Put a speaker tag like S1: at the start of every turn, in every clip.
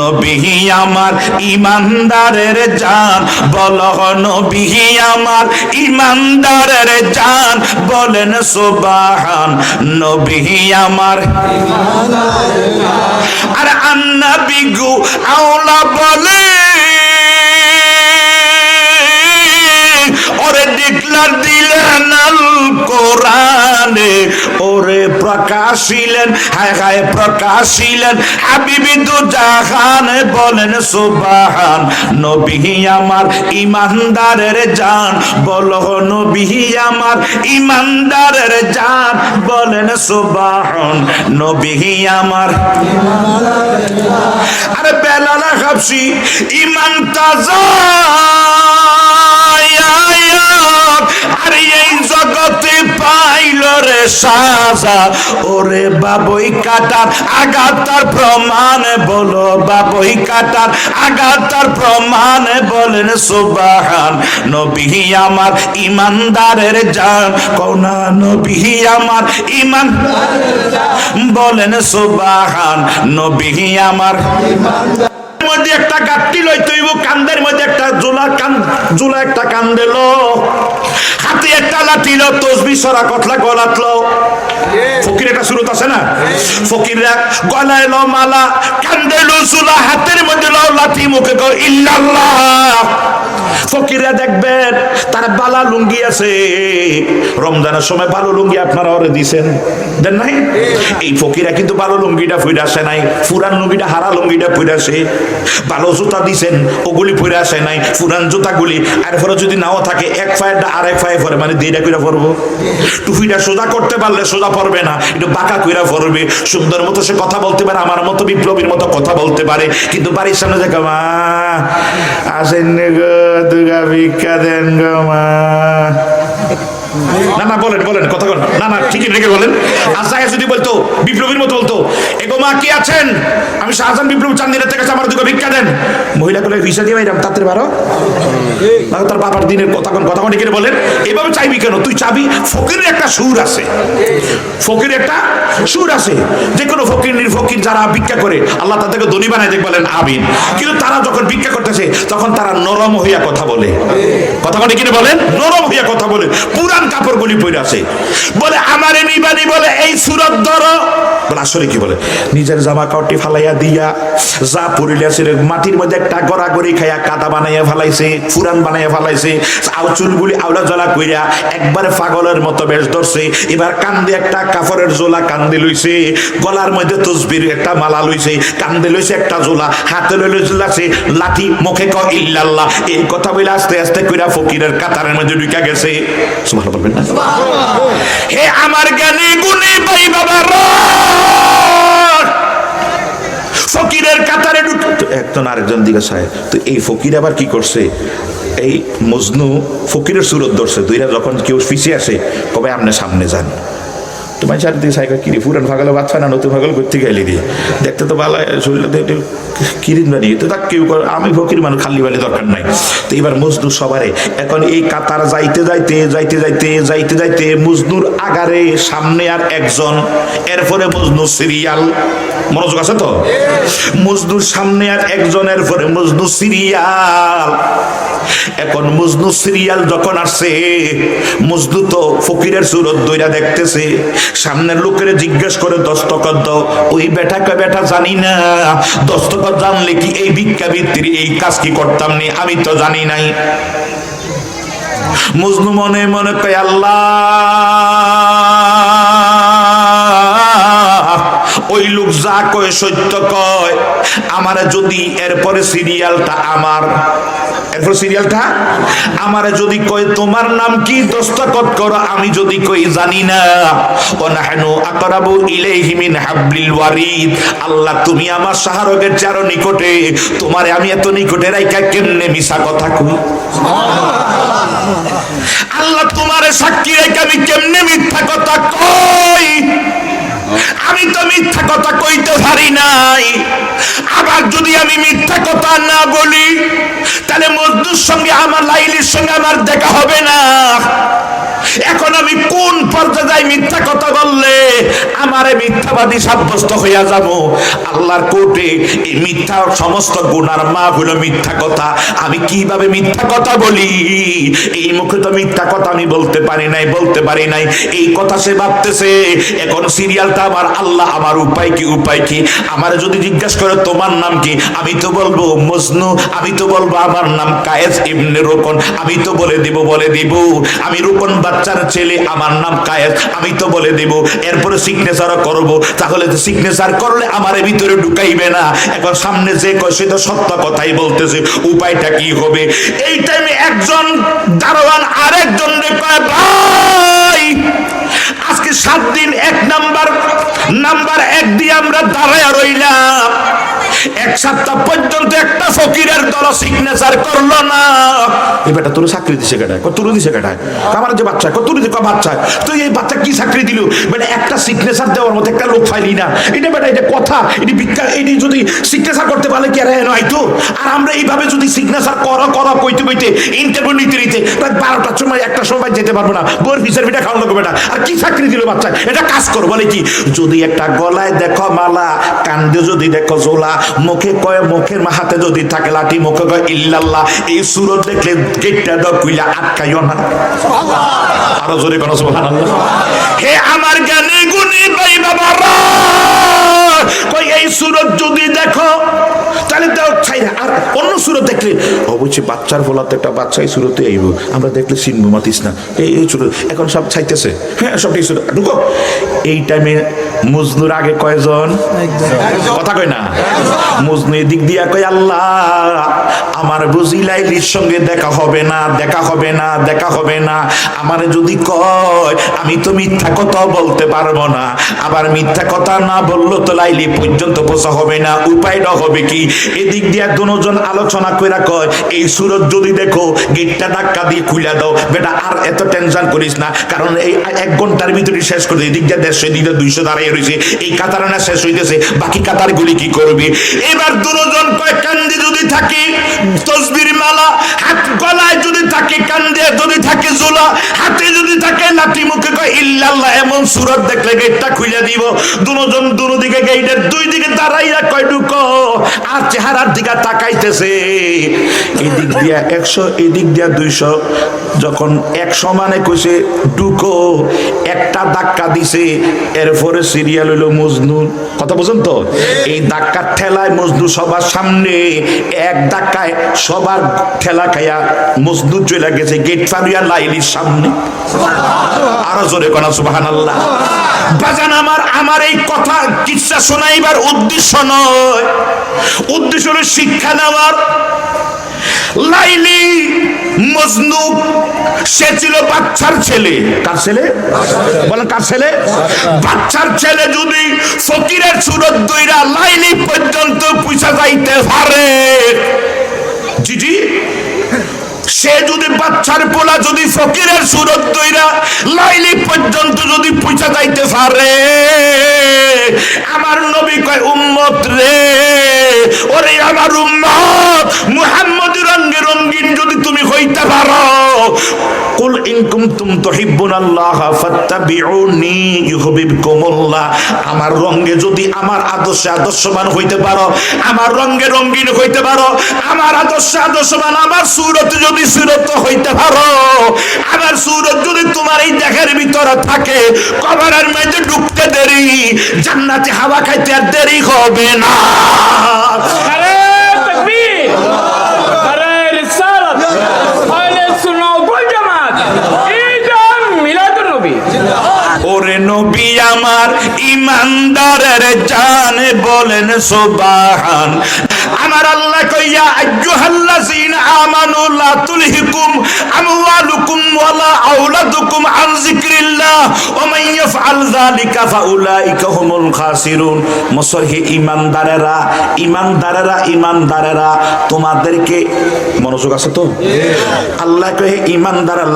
S1: নবী আমার ইমানদারের জান বল নবী আমার ইমানদারের জান, বলেন সুবাহান নবী আমার। আর আন্না বিগু আওলা বলে। ওরে ডিক্লার দিলেন আল কোরআনে, ওরে প্রকাশিলেন, হায় হায় প্রকাশিলেন। হাবিবি দু জাহান বলেন, সুবাহান নবী আমার ইমানদারের জান। বলো নবী আমার ইমানদারের জান, বলেন, সুবাহান নবী আমার। আরে বেলালা খাবছি ইমান তাজা। আরে এই জগতে পাইল রে সাজা। ওরে বাবই কাটার আঘাতার প্রমাণ বলো। বাবই কাটার আঘাতার প্রমাণ বলেন, সুবাহান নবী আমার ইমানদারের জান। কোনা নবী আমার ইমান বলেন, সুবাহান নবী আমার মধ্যে একটা গাঠটি লইতে হইব, কান্দের মধ্যে একটা জোলা কান জোলা একটা কান হাতে একটা লাঠি তসবি সরা কতলা ফকির একটা সুরত আছে না? ফকিররা গলায় লো মালা, কান্দে লো জোলা হাতের মধ্যে লো লাঠি মুখে কো ইল্লাল্লাহ। ফকিরা দেখবেন, তার বালা লুঙ্গি আছে। রমজানের সময় ভালো লুঙ্গি আপনারা ওরে দিছেন? দেন নাই? এই ফকিরা কিন্তু ভালো লুঙ্গিটা ফুইরা আসে নাই, ফুরান লুঙ্গিটা, হারা লুঙ্গিটা ফুইরা আসে। ভালো জুতা দিছেন, ওগুলি ফুইরা আসে নাই, ফুরান জুতাগুলি। আর পরে যদি নাও থাকে, এক ফায়েরটা আর এক ফায়ে পরে মানে দুইটা কইরা পরবো। টুপিটা সোজা করতে পারলে সোজা পড়বে না একটু বাঁকা কইরা পড়বে সুন্দর মতো সে কথা বলতে পারে, আমার মতো বিপ্লবীর মতো কথা বলতে পারে। কিন্তু বাড়ির সামনে দেখো, মা, আসেন গো, দুর্গা ভিক্ষা দেন গো, মা। না না বলেন বলেন, কথা না না ঠিকই রেখে বলেন? যদি বলতো, বিপ্লবীর মতো বলতো কি আছেন? আমি বিপ্লব চান্দিনের থেকে আমার ভিক্ষা দেন। দিয়ে তাতে পারো? তার বাবার দিনের কথা কথা বলেন? এভাবে চাইবি কেন? তুই চাবি একটা সুর আছে। ফকির একটা সুর আছে। যে কোনো ফকির, নির্ফকির যারা ভিক্ষা করে, আল্লাহ তাদেরকে ধনী বানায় দেখ বলেন, আমিন। কিন্তু তারা যখন ভিক্ষা করতেছে, তখন তারা নরম হইয়া কথা বলে। কথা বলে কিনে বলেন? নরম হইয়া কথা বলে। পুরান কাপড় গুলি পরে আছে। বলে, আমারে নিবানি বলে, এই সুরত ধর। আসলে কি বলে? নিজের জামা কাপড়টি ফালাইয়া দিয়া, যা আছে মাটির মধ্যে একটা গড়াগড়ি খাইয়া কাদা বানাইয়া ফালাইছে, ফুরান বানাইয়া ফালাইছে আউ চুলগুলি আউলা জ্বলা কইরা একবারে পাগলের মতো বেশ ধরছে, এবার কান্দে একটা কাপড়ের জোলা কান্দে লইছে, গলার মধ্যে তসবির একটা মালা লইছে, কান্দে লইছে একটা জোলা, হাতে লইছে লাঠি মুখে ক ইল্লাল্লাহ। এই কথা বলে আস্তে আস্তে কইরা ফকিরের কাতারের মধ্যে ঢুকা গেছে। সুবহানাল্লাহ বলবেন না? হে আমার জ্ঞানী গুণী ভাই বাবা ফকিরের কাতারে ঢুকতো একজন আরেকজন দিকে সাহেব তো এই ফকির আবার কি করছে? এই মজনু ফকিরের সুরত ধরছে, দুইরা যখন কেউ পিছিয়ে আসে, কবে আপনি সামনে যান? তোমার চারিদিকে সাইকেল কিরি পুরান ফাগলে বাচ্চা না, নতুন ফাগল করতে গেলি দিয়ে। দেখতে তো ভালো, শরীরটা কিরিন বানিয়ে তো তা কেউ আমি ফকির মানুষ, খালি বালি দরকার নাই। তো এবার মজনু সবারে, এখন এই কাতার যাইতে যাইতে যাইতে যাইতে যাইতে যাইতে মজনুর আগারে সামনে আর একজন, এরপরে মজনু সিরিয়াল। মনোযোগ আছে তো? মজনুর সামনে আর একজনের পরে মজনু সিরিয়াল। এখন মজনু সিরিয়াল যখন আসছে মজনু তো ফকিরের সুরত দইরা দেখতেছে। সামনের লোকের জিজ্ঞেস করে দস্তকত দাও। ওই বেটাকে বেটা জানি না। দস্তকত জানলে কি এই ভিক্ষা বৃত্তির এই কাজ কি করতাম নি? আমি তো জানি নাই। মজনু মনে মনে কয়, আল্লাহ! ওই লোক যা কয় সত্য কয়। আমার যদি এরপরে সিরিয়ালটা আমার এরপর সিরিয়ালটা? আমার যদি কয়, তোমার নাম কি দস্তখত করো? আমি যদি কই, জানি না। ও নাহনু আকরাবু ইলাইহি মিন হাবলিল ওয়ারিদ। আল্লাহ, তুমি আমার শাহরগের চারো নিকটে। তোমারে আমি এত নিকটে রাইকা কেমনে মিছা কথা কই? আল্লাহ, তোমারে সাক্ষী রেখে আমি কেমনে মিথ্যা কথা কই? আমার লাইলির সঙ্গে আমার দেখা হবে না। এখন আমি কোন পর্যায়ে মিথ্যা কথা বললে আমারে মিথ্যাবাদী সাব্যস্ত হইয়া যাব? আল্লাহর কোর্টে এই মিথ্যা সমস্ত গুনার মা হলো মিথ্যা কথা। আমি কীভাবে মিথ্যা কথা বলি? এই মুখে তো মিথ্যা কথা আমি বলতে পারি নাই, বলতে পারি নাই। এই কথা সে ভাবতেছে, এখন সিরিয়ালটা আমার আল্লাহ আমার উপায় কি উপায় কি? আমার যদি জিজ্ঞাসা করে তোমার নাম কি? আমি তো বলব মজনু, আমি তো বলব আমার নাম কায়েস ইবনে রোকন। আমি তো বলে দিব বলে দিব। আমি রোকন বাচ্চার ছেলে, আমার নাম কায়েস আমি তো বলে দিব, এরপরে সিগনেচারও করব। তাহলে তো সিগনেচার করলে আমার ভিতরে ঢুকাইবে না। এখন সামনে যে কয়, সে তো সত্য কথাই বলতেছে। উপায়টা কি হবে? এই টাইমে একজন দারোয়ান আরেকজন কয়, ভাই, আজকে সাত দিন এক নাম্বার নাম্বার এক দিয়ে আমরা দাঁড়ায় রইলাম। এক সপ্তাহ পর্যন্ত একটা ফকিরের দল সিগনেচার করল না। এই বেটা, তোর চাকরি দিছে কেটায় কত দিছে কেটায় আমার যে বাচ্চা, কত দিছে? বাচ্চা? তুই এই বাচ্চা কি চাকরি দিল? বেটা, একটা সিগনেচার দেওয়ার মতো একটা লোক পাইলি না। এটা বেটা, এটা কথা। এটি বিজ্ঞান এটি যদি সিগনেচার করতে পারলে কি আর নয় তো? আর আমরা এইভাবে যদি সিগনেচার করো করো, কইতে কইতে ইন্টারভিউ নিতে নিতে, রাত বারোটার সময় একটা সময় যেতে পারব না। বোর ফিসের পিঠা খাওয়ানো লাগবে বেটা। আর কি চাকরি দিল বাচ্চা? এটা কাজ করো, বলে কি? যদি একটা গলায় দেখো মালা, কান্দে যদি দেখো জোলা, মুখে কয় মুখের হাতে যদি থাকে লাঠি মুখে কয়, ইল্লাল্লাহ, এই সুরত দেখলে গেটটা দাও কুইলা আটকাইও না। আরও জোরে কোনো, সুবহানাল্লাহ। হে আমার জ্ঞানী গুণী ভাই বাবারা! কই এই সুরত যদি দেখো তাহলে দাও আর অন্য সুরত দেখলে অবশ্যই বাচ্চার একটা বাচ্চা এই সুরতে আইব। আমরা দেখলে চিনবো মাতিস না। এই এই সুরত এখন সব ছাইতেছে। হ্যাঁ সব এই সুরত ঢুকো। এই টাইমে মজনুর আগে কয়জন? কথা কয় না? মজনু এদিক দিয়া কয় আল্লাহ আমার বুঝি লাইলির সঙ্গে দেখা হবে না দেখা হবে না দেখা হবে না। আমার যদি কয় আমি তো মিথ্যা কথা বলতে পারব না। আবার মিথ্যা কথা না বলল তো লাইলি পর্যন্ত পোষা হবে না উপায়টা হবে কি? এদিক দিয়া দুজন আলোচনা কইরা কয়, এই সুরত যদি দেখো, গেটটা ধাক্কা দিয়ে খুলে দাও। বেটা, আর এত টেনশন করিস না, কারণ এই এক ঘণ্টার ভিতরে শেষ করে এদিক দিয়া দেড়শো, এদিক দিয়া দুইশো দাঁড়িয়ে রয়েছে এই কাতার না শেষ হইতেছে, বাকি কাতার গুলি কি করবি? এবার দুজন কয়, কান্দি যদি থাকে, তসবির মালা, হাত গলায় যদি থাকে, কান্দে যদি থাকে জোলা, হাতে যদি থাকে লাঠি মুখে কয়, ইল্লাল্লাহ, এমন সুরত দেখলে গেটটা খুলে দিব। দুজন দুনো দিকে গেটের দুই দিকে দাঁড়াইয়া কয়, ঢুকো। আর চেহারার দিকে তাকাইতেছে। এদিক দিয়া একশো, এদিক দিয়া দুইশো। যখন এক সমানে কইছে, ঢুকো। একটা ধাক্কা দিছে। এরপরে সিরিয়াল হইল মজনু। কথা বুঝুন তো? এই ধাক্কার ঠেলায় মজনু সবার সামনে, এক ধাক্কায় সবার ঠেলা খাইয়া মজনু চলে গেছে গেট ফারিয়া লাইলির সামনে। আরও জোরে কনা সুবাহান বাজান আমার আমার এই কথা কিচ্ছা শোনাইবার উদ্দেশ্য নয়। উদ্দেশ্য হলো শিক্ষা নেওয়ার। লাইলি মজনু সে ছিল বাচ্চার ছেলে। কার ছেলে? বলেন কার ছেলে? বাচ্চার ছেলে যদি ফকিরের সুরত দইরা লাইলি পর্যন্ত পুষা যাইতে পারে। জি জি সে যদি বাচ্চার পোলা যদি ফকিরের সুরত দইরা লাইলি পর্যন্ত যদি পুষা যাইতে পারে। কুনতুম ফাত্তাবিউনি আমার রঙ্গে যদি আমার আদর্শে আদর্শবান হইতে পারো, আমার রঙ্গে রঙ্গিন হইতে পারো, আমার আদর্শে আদর্শবান, আমার সুরত যদি সুরত হইতে পারো, আমার সুরত যদি তোমার এই ভিতরে থাকে, কবরের মেঝে ঢুকতে দেরি, জান্নাতে হাওয়া খাইতে আর দেরি হবে না
S2: আরে তকবীর আরে রিসালাত আহলে সুন্নাহ ওয়াল জামাত ঈদ মিলাদুন নবী
S1: ওরে নবী আমার ইমানদারের জান বলেন সুবাহান। আমার আল্লাহ কইয়া আইয়ুহাল্লাযিনা আমানু লা তুলহিকুম আমওয়ালুকুম ওয়ালা আওলাদুকুম আন যিকরিল্লাহ ওয়া মান ইয়াফআল ফাউলাইকা হুমুল খাসিরুন। তোমাদেরকে মনোযোগ আছে তো? আল্লাহ কহে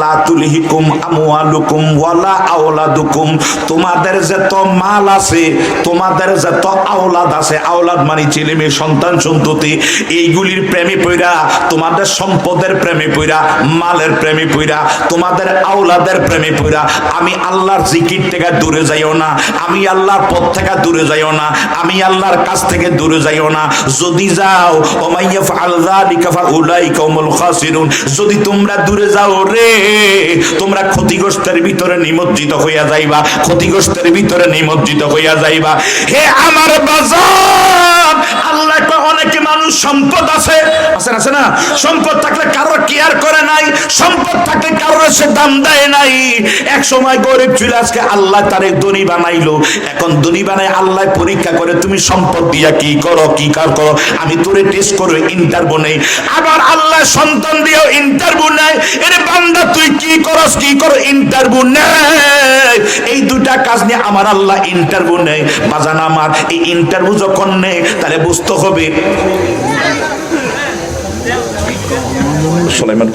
S1: লা তুলহিকুম আমওয়ালুকুম ওয়ালা আওলাদুকুম। তোমাদের যত মাল আছে, তোমাদের যত আওলাদ আছে, আওলাদ মানে ছেলে মেয়ে, সন্তান, সন্ততি, এইগুলির প্রেমে পইরা, তোমাদের সম্পদের প্রেমে পইরা, মালের প্রেমে পইরা, তোমাদের আওলাদের প্রেমে পইরা, আমি আল্লাহর জিকির থেকে দূরে যাইও না। আমি আল্লাহর পথ থেকে দূরে যাইও না। আমি আল্লাহর কাছ থেকে দূরে যাইও না। যদি যাও ওমাইয়া ফাল যালিকা ফাউলাইকা হুমুল খাসিরুন। যদি তোমরা দূরে যাও রে, তোমরা ক্ষতিগ্রস্তের ভিতরে নিমজ্জিত হইয়া যাইবা। ক্ষতিগ্রস্তের ভিতরে নিমজ্জিত হইয়া যাইবা। হে আমার বাজার আল্লাহ অনেকে মানুষ সম্পদ আছে? আছে আছে না? সম্পদ থাকলে কারোর কেয়ার করে নাই, সম্পদ থাকলে কারোর সে দাম দেয় নাই। এক সময় গরিব ছিল, আজকে আল্লাহ তারে ধনী বানাইলো। এখন ধনী বানাই আল্লাহ পরীক্ষা করে, তুমি সম্পদ দিয়া কি করো, কি কার করো? আমি তোরে টেস্ট করে ইন্টারভিউ নেই। আবার আল্লাহ সন্তান দিয়েও ইন্টারভিউ নেয়। এর বান্দা, তুই কি করস, কি করো? ইন্টারভিউ নেই। এই দুটা কাজ নিয়ে আমার আল্লাহ ইন্টারভিউ নেই। বাজান আমার, এই ইন্টারভিউ যখন নেই, তাহলে বুঝতে হবে সুলাইমান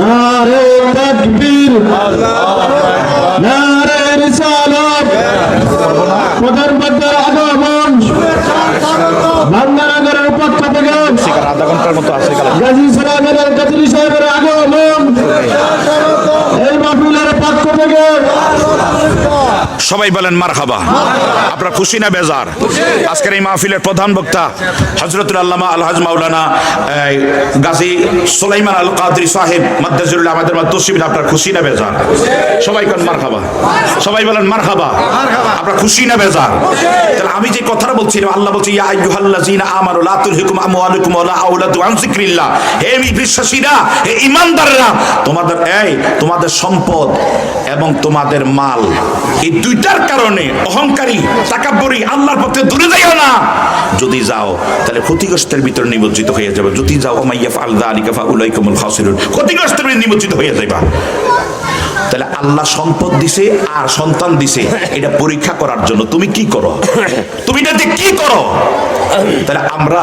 S3: নারে তাকবীর। নারে রিসালাত। প্রধান বদ্দার আগমন। বাংলানগরের পক্ষ থেকে
S1: আধা ঘণ্টার মতো আছে
S3: গাজী সালামের কাজী সাহেবের আগমন এই মাহফিলের পক্ষ থেকে
S1: সবাই বলেন মার খাবা আপনার খুশি না বেজার? আজকের এই মাহফিলের প্রধান বক্তা হজরতুল আল্লামা আলহাজ মাওলানা এই, গাজী সুলাইমান আল কাদরি সাহেব মাদ্দাজুল্লাহ আমাদের মাদ্দসিবিন আপনার খুশি না বেজার? সবাই কোন মার খাবা সবাই বলেন মার খাবা আপনার খুশি না বেজার? তাহলে আমি যে কথাটা বলছিলাম আল্লাহ বলছি ইয়া আইয়ুহাল্লাযিনা আমানু লা তুলহিকুম আমওয়ালুকুম ওয়ালা আওলাদু আন যিকরিল্লাহ। হে বিশ্বাসীরা হে ঈমানদাররা তোমাদের এই তোমাদের সম্পদ এবং তোমাদের মাল এই দুইটার কারণে অহংকারী, তাকাব্বরি, আল্লাহর পথে দূরে যাইও না। যদি যাও, তাহলে ক্ষতিগ্রস্তের ভিতরে নিমজ্জিত হয়ে যাবে। যদি যাও মাইয়া ফাল দালিকা ফাউলাইকুমুল খাসিরুন, ক্ষতিগ্রস্তের নিমজ্জিত হয়ে যাইবা। তাহলে আল্লাহ সম্পদ দিছে আর সন্তান দিছে, এটা পরীক্ষা করার জন্য তুমি কি করো? তুমি এটাতে কি করো? তাহলে আমরা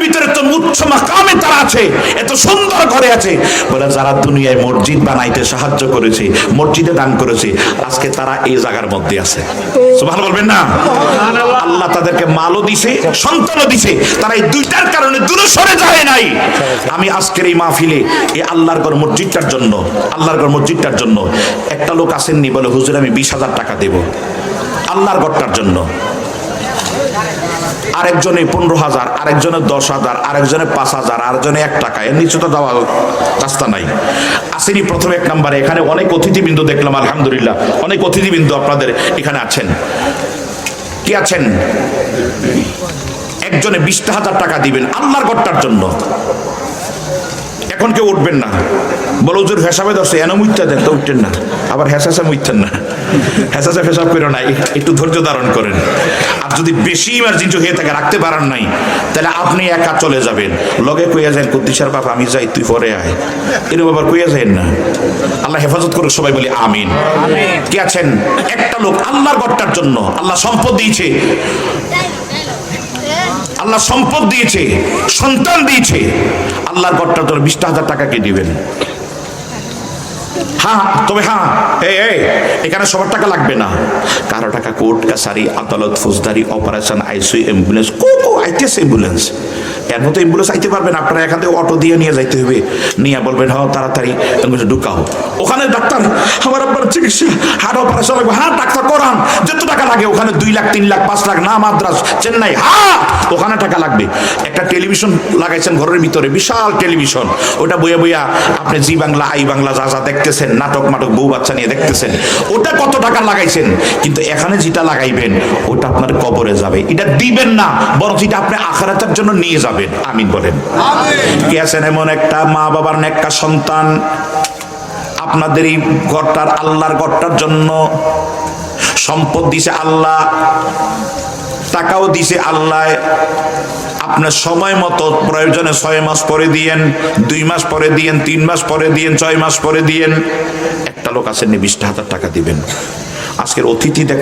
S1: ভিতরে তো উচ্চ মাকামে তারা আছে এত সুন্দর ঘরে আছে। বলে যারা দুনিয়ায় মসজিদ বানাইতে সাহায্য করেছে মসজিদে দান করেছে আজকে তারা এই জায়গার মধ্যে আছে। ভালো বলবেন না? আল্লাহ তাদেরকে মালও দিছে সন্তানও দিছে তারা এই দুইটার কারণে দূরে সরে যায় নাই। আমি আজকের এই মাহফিলে এই আল্লাহর ঘর মসজিদটার জন্য আল্লাহর ঘর মসজিদটার জন্য একটা লোক আসেননি বলে হুজুর আমি বিশ হাজার টাকা দেব। আল্লাহর ঘরটার জন্য। আরেকজনে পনেরো হাজার, আরেকজনে দশ হাজার, আরেকজনে পাঁচ হাজার, আরেকজনে এক টাকা। এর নিচে তো দেওয়া রাস্তা নাই। আসেনি প্রথমে এক নাম্বারে। এখানে অনেক অতিথিবৃন্দ দেখলাম, আলহামদুলিল্লাহ। অনেক অতিথিবৃন্দ আপনাদের এখানে আছেন। কি আছেন? একজনে বিশটা হাজার টাকা দিবেন আল্লাহর ঘরটার জন্য। এখন কেউ উঠবেন না। বলো, হুজুর, হেসাবে ধরছে। এন মুইত্যা দেন, তো উঠতেন না। আবার হেসাসে মুইতেন না। হেসাসে ফেসাব করে না একটু ধৈর্য ধারণ করেন। আর যদি বেশি ইমার্জেন্সি হয়ে থাকে রাখতে পারেন নাই তাহলে আপনি একা চলে যাবেন। লগে কইয়া যায় কুদ্দিসার বাপ আমি যাই তুই পরে আয়। এরকম আবার কইয়া যায় না। আল্লাহ হেফাজত করে সবাই বলি আমিন। কি আছেন? একটা লোক আল্লাহর ঘরটার জন্য। আল্লাহ সম্পদ দিয়েছে। আল্লাহ সম্পদ দিয়েছে সন্তান দিয়েছে। আল্লাহর ঘরটা তোর বিশটা হাজার টাকা কে দিবেন? হ্যাঁ তবে হ্যাঁ এই এখানে সবার টাকা লাগবে না। কারও টাকা কোর্ট, কাছারি, আদালত, ফৌজদারি, অপারেশন আইসিউ অ্যাম্বুলেন্স, কো কো আইটিএস অ্যাম্বুলেন্স। এর মতো অ্যাম্বুলেন্স আইতে পারবেন আপনারা এখান থেকে অটো দিয়ে নিয়ে যাইতে হবে। নিয়ে বলবেন হ্যাঁ তাড়াতাড়ি। ঢুকাও। ওখানে ডাক্তার, আমার আপনার চিকিৎসা হার্ট অপারেশন লাগবে। হ্যাঁ ডাক্তার, করান। যত টাকা লাগে, ওখানে দুই লাখ, তিন লাখ, পাঁচ লাখ, না, মাদ্রাস, চেন্নাই হ্যাঁ ওখানে টাকা লাগবে। একটা টেলিভিশন লাগাইছেন ঘরের ভিতরে, বিশাল টেলিভিশন। ওটা বইয়া বইয়া আপনি জি বাংলা, আই বাংলা, যা যা দেখতেছেন, নাটক, মাটক, বউ, বাচ্চা নিয়ে দেখতেছেন, ওটা কত টাকা লাগাইছেন? কিন্তু এখানে যেটা লাগাইবেন, ওটা আপনার কবরে যাবে। এটা দিবেন না বরং এটা আপনি আখারাতের জন্য নিয়ে যাবেন। আমিন বলেন। কি আছেন এমন একটা মা বাবার নেককা সন্তান? আপনাদের এই ঘরটার আল্লাহর ঘরটার জন্য সম্পদ দিছে আল্লাহ, টাকাও দিছে আল্লাহ। আপনার সময় মতো প্রয়োজনে ছয় মাস পরে দিয়েন, দুই মাস পরে দিয়েন, তিন মাস পরে দিয়েন, ছয় মাস পরে দিয়েন। একটা লোক আছেন বিশটা হাজার টাকা দিবেন। আজকের অতিথি দেখ